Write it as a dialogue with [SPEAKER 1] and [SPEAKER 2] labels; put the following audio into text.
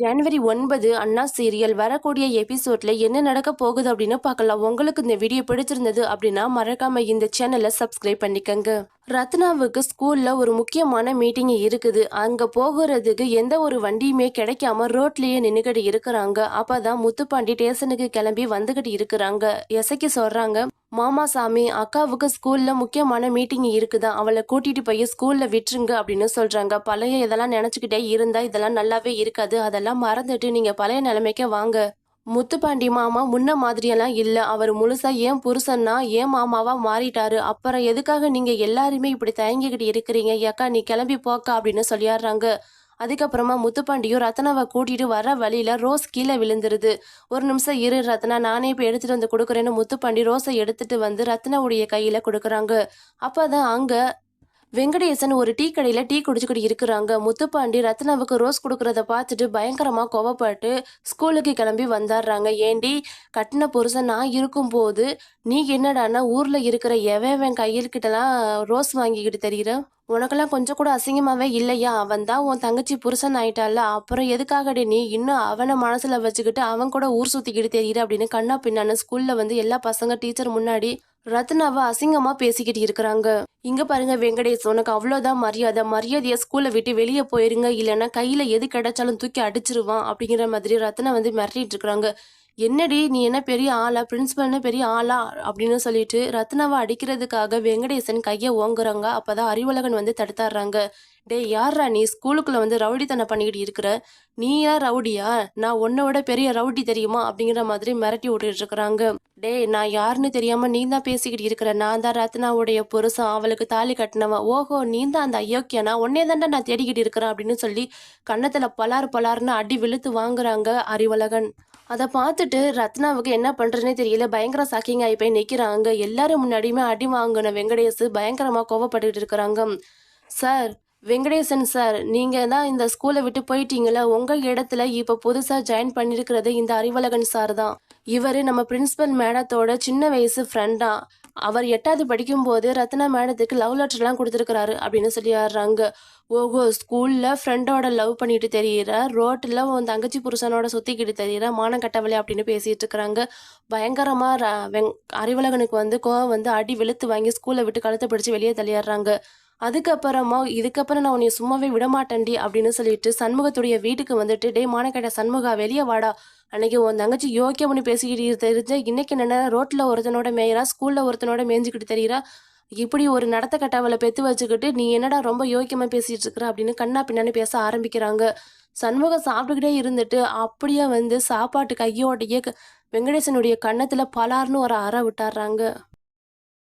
[SPEAKER 1] ஜனவரி ஒன்பது அண்ணா சீரியல் வரக்கூடிய எபிசோட்ல என்ன நடக்க போகுது அப்படின்னு பார்க்கலாம். உங்களுக்கு இந்த வீடியோ பிடிச்சிருந்தது அப்படின்னா மறக்காம இந்த சேனலை சப்ஸ்கிரைப் பண்ணிக்கங்க. ரத்னாவுக்கு ஸ்கூல்ல ஒரு முக்கியமான மீட்டிங் இருக்குது. அங்க போகிறதுக்கு எந்த ஒரு வண்டியுமே கிடைக்காம ரோட்லயே நின்னுகிட்டு இருக்கிறாங்க. அப்பதான் முத்துப்பாண்டி ஸ்டேஷனுக்கு கிளம்பி வந்துகிட்டு இருக்கிறாங்க. எசைக்கு சொல்றாங்க மாமா சாமி அக்காவுக்கு ஸ்கூல்ல முக்கியமான மீட்டிங் இருக்குதா? அவளை கூட்டிட்டு போய் ஸ்கூல்ல விட்டுருங்க அப்படின்னு சொல்றாங்க. பழைய இதெல்லாம் நினைச்சுக்கிட்டே இருந்தா இதெல்லாம் நல்லாவே இருக்காது. அதெல்லாம் மறந்துட்டு நீங்க பழைய நிலைமைக்கே வாங்க. முத்துப்பாண்டி மாமா முன்ன மாதிரியெல்லாம் இல்ல. அவர் முழுசா ஏன் புருஷன்னா ஏன் மாமாவா மாறிட்டாரு? அப்புறம் எதுக்காக நீங்க எல்லாருமே இப்படி தயங்கிக்கிட்டு இருக்கிறீங்க? ஏக்கா நீ கிளம்பி போக்கா அப்படின்னு சொல்லிடுறாங்க அதுக்கப்புறமா முத்துப்பாண்டியும் ரத்னாவை கூட்டிட்டு வர வழியில ரோஸ் கீழே விழுந்துருது. ஒரு நிமிஷம் இரு ரத்னா நானே இப்போ எடுத்துட்டு வந்து கொடுக்குறேன்னு முத்துப்பாண்டி ரோஸை எடுத்துட்டு வந்து ரத்னாவுடைய கையில கொடுக்குறாங்க. அப்பதான் அங்க வெங்கடேசன் ஒரு டீ கடையில டீ குடிச்சுக்கிட்டு இருக்கிறாங்க. முத்துப்பாண்டி ரத்னாவுக்கு ரோஸ் கொடுக்கறத பார்த்துட்டு பயங்கரமா கோவப்பட்டு ஸ்கூலுக்கு கிளம்பி வந்துடுறாங்க ஏண்டி கட்டின புருஷன் நான் இருக்கும்போது நீ என்னடான்னா ஊர்ல இருக்கிற எவன் கையில்கிட்டலாம் ரோஸ் வாங்கிக்கிட்டு தெரியுற? உனக்கெல்லாம் கொஞ்சம் கூட அசிங்கமாவே இல்லையா? அவன் தான் உன் தங்கச்சி புருஷன் ஆயிட்டால அப்புறம் எதுக்காகடி நீ இன்னும் அவனை மனசுல வச்சுக்கிட்டு அவன் கூட ஊர் சுத்திக்கிட்டு தெரியுற அப்படின்னு கண்ணா பின்னான்னு ஸ்கூல்ல வந்து எல்லா பசங்க டீச்சர் முன்னாடி ரத்னாவை அசிங்கமா பேசிக்கிட்டு இருக்கிறாங்க. இங்க பாருங்க வெங்கடேஷ் உனக்கு அவ்வளவுதான் மரியாதை. மரியாதைய ஸ்கூலை விட்டு வெளியே போயிருங்க. இல்லைன்னா கையில எது கிடைச்சாலும் தூக்கி அடிச்சிருவான் அப்படிங்கிற மாதிரி ரத்னா வந்து மிரட்டிட்டு இருக்கிறாங்க. என்னடி நீ என்ன பெரிய ஆளா? பிரின்சிபல்னு பெரிய ஆளா? அப்படின்னு சொல்லிட்டு ரத்னாவை அடிக்கிறதுக்காக வெங்கடேசன் கையை ஓங்குறாங்க. அப்பதான் அறிவழகன் வந்து தடுத்தாடுறாங்க. டேய் யாரா நீ? ஸ்கூலுக்குள்ள வந்து ரவுடித்தனம் பண்ணிக்கிட்டு இருக்கிற? நீயா ரவுடியா? நான் உன்னோட பெரிய ரவுடி தெரியுமா? அப்படிங்கிற மாதிரி மிரட்டி விட்டுட்டு இருக்கிறாங்க. டேய் நான் யாருன்னு தெரியாம நீ தான் பேசிக்கிட்டு இருக்கிற. நான் தான் ரத்னாவுடைய புருஷன் அவளுக்கு தாலி கட்டினவன். ஓஹோ நீ தான் அந்த அயோக்கியனா? உன்னே தாண்டா நான் தேடிக்கிட்டு இருக்கிறேன் அப்படின்னு சொல்லி கன்னத்துல பலார் பலார்னு அடி விழுத்து வாங்குறாங்க அறிவழகன். அதை பார்த்துட்டு ரத்னாவுக்கு என்ன பண்ணுறதுனே தெரியல. பயங்கர சாக்கிங் ஆகி போய் நிற்கிறாங்க எல்லாரும் முன்னாடியுமே அடி வாங்கின வெங்கடேஷ் பயங்கரமாக கோவப்பட்டுக்கிட்டு இருக்கிறாங்க. சார் வெங்கடேசன் சார் நீங்கள் தான் இந்த ஸ்கூலை விட்டு போயிட்டீங்களா உங்கள் இடத்துல இப்போ புதுசாக ஜாயின் பண்ணியிருக்கிறது இந்த அறிவழகன் சார் தான். இவர் நம்ம பிரின்சிபல் மேடத்தோட சின்ன வயசு ஃப்ரெண்டா அவர் எட்டாவது படிக்கும்போது ரத்னா மேடத்துக்கு லவ் லெட்டர்லாம் கொடுத்துருக்கிறாரு அப்படின்னு சொல்லிடுறாங்க ஓஹோ ஸ்கூலில் ஃப்ரெண்டோட லவ் பண்ணிட்டு தெரியிற ரோட்டில் உன் தங்கச்சி புருஷனோட சுற்றிக்கிட்டு தெரியுற மானம் கட்டவலை அப்படின்னு பேசிகிட்டு இருக்கிறாங்க. பயங்கரமாக வெங் அறிவழகனுக்கு வந்து கோவம் வந்து அடி வெளுத்து வாங்கி ஸ்கூலை விட்டு கழுத்தை பிடிச்சி வெளியே தள்ளிடுறாங்க அதுக்கப்புறமா இதுக்கப்புறம் நான் உன்னை சும்மாவே விடமாட்டேன்டி அப்படின்னு சொல்லிட்டு சண்முகத்துடைய வீட்டுக்கு வந்துட்டு டே மானக்கட்ட சண்முகா வெளியே வாடா. அன்னைக்கு உன் தங்கச்சி யோக்கியம்னு பேசிக்கிட்டு தெரிஞ்ச இன்னைக்கு என்னென்னா ரோட்டில் ஒருத்தனோட மேயரா ஸ்கூலில் ஒருத்தனோட மேய்ஞ்சிக்கிட்டு தெரியிறா. இப்படி ஒரு நடத்த கட்டவளை பெத்து வச்சுக்கிட்டு நீ என்னடா ரொம்ப யோக்கியமாக பேசிட்டு இருக்கிற அப்படின்னு கண்ணா பின்னான்னு பேச ஆரம்பிக்கிறாங்க. சண்முகம் சாப்பிட்டுக்கிட்டே இருந்துட்டு அப்படியே வந்து சாப்பாட்டு கையோடைய வெங்கடேசனுடைய கன்னத்தில் பலார்னு ஒரு அற விட்டாடுறாங்க